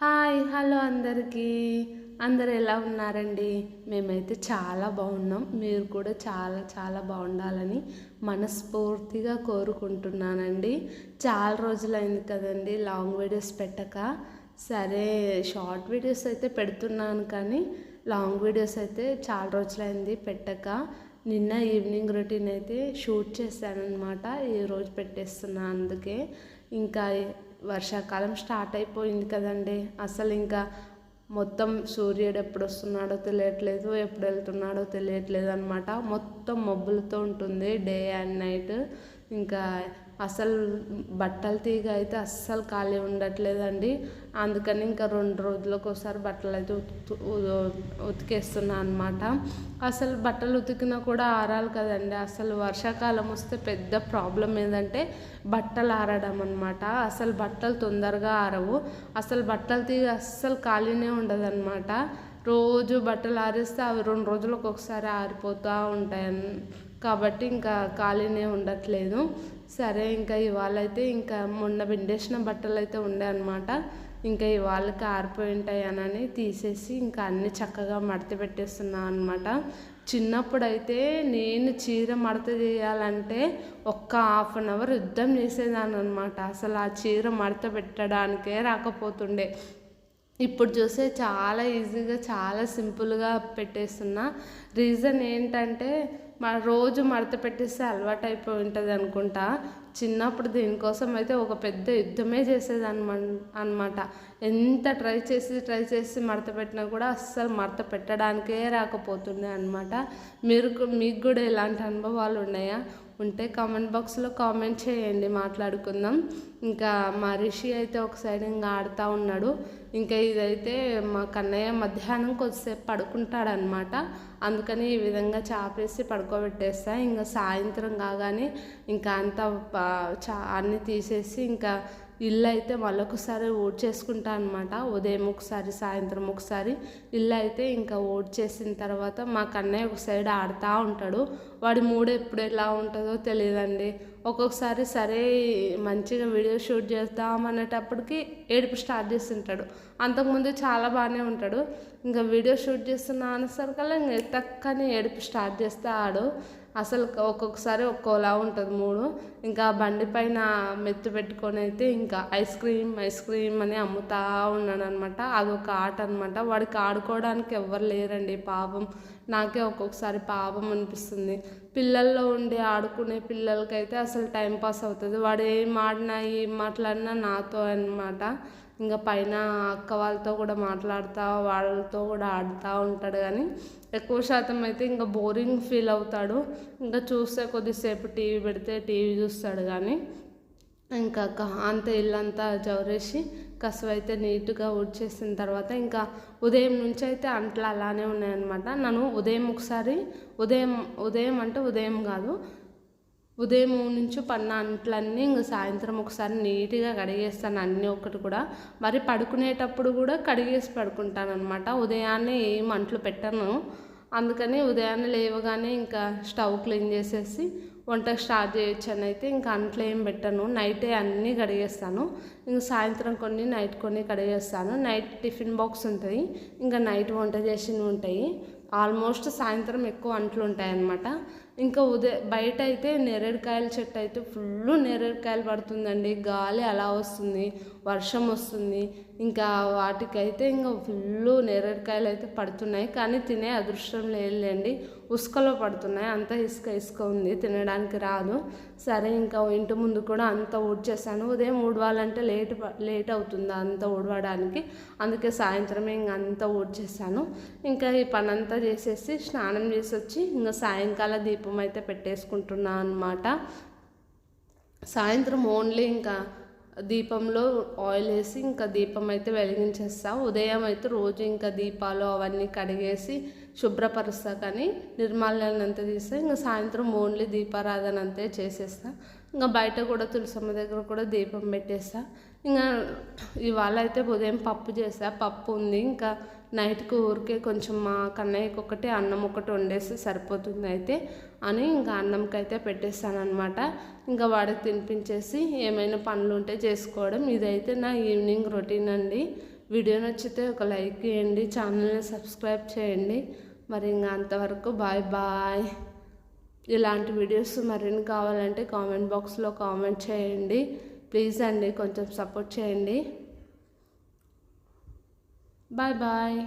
Hi hello అందరికీ. అందరు ఎలా ఉన్నారండి? మేమైతే చాలా బాగున్నాం. మీరు కూడా చాలా చాలా బాగుండాలని మనస్ఫూర్తిగా కోరుకుంటున్నానండి. చాలా రోజులైంది కదండి లాంగ్ వీడియోస్ పెట్టక. సరే షార్ట్ వీడియోస్ అయితే పెడుతున్నాను కానీ లాంగ్ వీడియోస్ అయితే చాలా రోజులైంది పెట్టక. నిన్న ఈవినింగ్ రొటీన్ అయితే షూట్ చేశానమాట ఈరోజు పెట్టేస్తున్నా అందుకే. ఇంకా వర్షాకాలం స్టార్ట్ అయిపోయింది కదండి. అసలు ఇంకా మొత్తం సూర్యుడు ఎప్పుడు వస్తున్నాడో తెలియట్లేదు ఎప్పుడు వెళ్తున్నాడో తెలియట్లేదు అనమాట మొత్తం మబ్బులతో ఉంటుంది డే అండ్ నైట్. ఇంకా అసలు బట్టలు తీగ అయితే అస్సలు ఖాళీ ఉండట్లేదండి. అందుకని ఇంకా రెండు రోజులకు ఒకసారి బట్టలు అయితే ఉతికేస్తున్నా అనమాట అసలు బట్టలు ఉతికినా కూడా ఆరాలి కదండి. అసలు వర్షాకాలం వస్తే పెద్ద ప్రాబ్లం ఏంటంటే బట్టలు ఆరడం అనమాట అసలు బట్టలు తొందరగా ఆరవు. అసలు బట్టలు తీగ అస్సలు ఖాళీనే ఉండదన్నమాట. రోజు బట్టలు ఆరేస్తే అవి రెండు రోజులకు ఒకసారి ఆరిపోతూ ఉంటాయి కాబట్టి ఇంకా ఖాళీనే ఉండట్లేదు. సరే ఇంకా ఇవాళ అయితే ఇంకా మొన్న పిండేసిన బట్టలు అయితే ఉండే అనమాట ఇంకా ఇవాళకి ఆరిపోయి ఉంటాయనని అని తీసేసి ఇంకా అన్ని చక్కగా మడత పెట్టేస్తున్నా అనమాట చిన్నప్పుడైతే నేను చీర మడత చేయాలంటే ఒక్క హాఫ్ అన్ అవర్ యుద్ధం చేసేదాన్ని అనమాట అసలు ఆ చీర మడత పెట్టడానికే రాకపోతుండే. ఇప్పుడు చూస్తే చాలా ఈజీగా చాలా సింపుల్గా పెట్టేస్తున్నా. రీజన్ ఏంటంటే మన రోజు మడత పెట్టేస్తే అలవాటు అయిపోయి ఉంటుంది అనుకుంటా. చిన్నప్పుడు దీనికోసం అయితే ఒక పెద్ద యుద్ధమే చేసేదాన్ని అనమాట. ఎంత ట్రై చేసి ట్రై చేసి మడత పెట్టినా కూడా అస్సలు మడత పెట్టడానికే రాకపోతుండే అనమాట. మీరు మీకు కూడా ఎలాంటి అనుభవాలు ఉన్నాయా? ఉంటే కామెంట్ బాక్స్లో కామెంట్ చేయండి మాట్లాడుకుందాం. ఇంకా మా రిషి అయితే ఒక సైడ్ ఇంకా ఆడుతూ ఉన్నాడు. ఇంకా ఇదైతే మా కన్నయ్య మధ్యాహ్నం కొద్దిసేపు పడుకుంటాడనమాట. అందుకని ఈ విధంగా చాపేసి పడుకోబెట్టేస్తా. ఇంకా సాయంత్రం కాగానే ఇంకా అంతా చా అన్నీ తీసేసి ఇంకా ఇల్లు అయితే మళ్ళొకసారి ఓట్ చేసుకుంటా అనమాట ఉదయం ఒకసారి సాయంత్రం ఒకసారి ఇల్లు అయితే ఇంకా ఓట్ చేసిన తర్వాత మా కన్నయ్య ఒక సైడ్ ఆడుతూ ఉంటాడు. వాడి మూడు ఎప్పుడు ఎలా ఉంటుందో తెలియదండి. ఒక్కొక్కసారి సరే మంచిగా వీడియో షూట్ చేద్దాం అనేటప్పటికి ఏడుపు స్టార్ట్ చేస్తుంటాడు. అంతకుముందు చాలా బాగానే ఉంటాడు. ఇంకా వీడియో షూట్ చేస్తున్నా అనేసరికల్లా ఇంకా తక్కని ఏడుపు స్టార్ట్ చేస్తే ఆడు అసలు ఒక్కొక్కసారి ఒక్కోలా ఉంటుంది మూడు. ఇంకా బండి పైన మెత్తు పెట్టుకొని అయితే ఇంకా ఐస్ క్రీమ్ ఐస్ క్రీమ్ అని అమ్ముతా ఉన్నాడు అనమాట అదొక ఆట అనమాట వాడికి ఆడుకోవడానికి ఎవ్వరు లేరండి పాపం. నాకే ఒక్కొక్కసారి పాపం అనిపిస్తుంది. పిల్లల్లో ఉండి ఆడుకునే పిల్లలకైతే అసలు టైం పాస్ అవుతుంది. వాడు ఏం ఆడినా ఏం మాట్లాడినా నాతో అనమాట ఇంకా పైన అక్క వాళ్ళతో కూడా మాట్లాడుతూ వాళ్ళతో కూడా ఆడుతూ ఉంటాడు కానీ ఎక్కువ శాతం అయితే ఇంకా బోరింగ్ ఫీల్ అవుతాడు. ఇంకా చూస్తే కొద్దిసేపు టీవీ పెడితే టీవీ చూస్తాడు కానీ ఇంకా అంత ఇల్లంతా జవరేసి కసువు అయితే నీట్గా ఊడ్చేసిన తర్వాత ఇంకా ఉదయం నుంచి అయితే అంట్లు అలానే ఉన్నాయన్నమాట. నన్ను ఉదయం ఒకసారి ఉదయం ఉదయం అంటే ఉదయం కాదు ఉదయం నుంచి పన్న అంట్లన్నీ ఇంక సాయంత్రం ఒకసారి నీట్గా కడిగేస్తాను అన్నీ ఒకటి కూడా. మరి పడుకునేటప్పుడు కూడా కడిగేసి పడుకుంటాను అనమాట ఉదయాన్నే ఏం అంట్లు పెట్టను. అందుకని ఉదయాన్నే లేవగానే ఇంకా స్టవ్ క్లీన్ చేసేసి వంట స్టార్ట్ చేయొచ్చు అని అయితే ఇంకా అంట్లో ఏం పెట్టను. నైటే అన్నీ కడిగేస్తాను. ఇంకా సాయంత్రం కొన్ని నైట్ కొన్ని కడిగేస్తాను. నైట్ టిఫిన్ బాక్స్ ఉంటుంది ఇంకా నైట్ వంట చేసినవి ఉంటాయి. ఆల్మోస్ట్ సాయంత్రం ఎక్కువ అంట్లు ఉంటాయన్నమాట. ఇంకా ఉదయం బయట అయితే నేరేడుకాయల చెట్టు అయితే ఫుల్ నేరేడుకాయలు పడుతుందండి. గాలి అలా వస్తుంది వర్షం వస్తుంది. ఇంకా వాటికైతే ఇంకా ఫుల్ నేరేడుకాయలు అయితే పడుతున్నాయి కానీ తినే అదృష్టం లేదులేండి. ఉసుకలో పడుతున్నాయి అంత ఇసుక ఇసుక ఉంది తినడానికి రాదు. సరే ఇంకా ఇంటి ముందు కూడా అంత ఊడ్చేసాను ఉదయం ఊడవాలంటే లేట్ లేట్ అవుతుంది అంత ఊడవడానికి. అందుకే సాయంత్రమే ఇంక అంత ఊడ్చేసాను ఇంకా ఈ పని అంతా చేసేసి స్నానం చేసి వచ్చి ఇంకా సాయంకాల దీపం అయితే పెట్టేసుకుంటున్నాను అనమాట సాయంత్రం ఓన్లీ ఇంకా దీపంలో ఆయిల్ వేసి ఇంకా దీపం అయితే వెలిగించేస్తా. ఉదయం అయితే రోజు ఇంకా దీపాలు అవన్నీ కడిగేసి శుభ్రపరుస్తా. కానీ నిర్మాల్యాన్ని అంతా తీస్తే ఇంకా సాయంత్రం ఓన్లీ దీపారాధన అంతే చేసేస్తా. ఇంకా బయట కూడా తులసమ్మ దగ్గర కూడా దీపం పెట్టేస్తా. ఇంకా ఇవాళ అయితే ఉదయం పప్పు చేసా పప్పు ఉంది. ఇంకా నైట్కి ఊరికే కొంచెం మా కన్నయ్యకి ఒకటి అన్నం ఒకటి వండేసి సరిపోతుంది అయితే అని ఇంకా అన్నంకి అయితే పెట్టేస్తాను అనమాట ఇంకా వాడికి తినిపించేసి ఏమైనా పనులు ఉంటే చేసుకోవడం. ఇదైతే నా ఈవినింగ్ రొటీన్ అండి. వీడియో నచ్చితే ఒక లైక్ చేయండి. ఛానల్ని సబ్స్క్రైబ్ చేయండి. మరి ఇంకా అంతవరకు బాయ్ బాయ్. ఇలాంటి వీడియోస్ మరిన్ని కావాలంటే కామెంట్ బాక్స్లో కామెంట్ చేయండి. ప్లీజ్ అండి కొంచెం సపోర్ట్ చేయండి. Bye bye.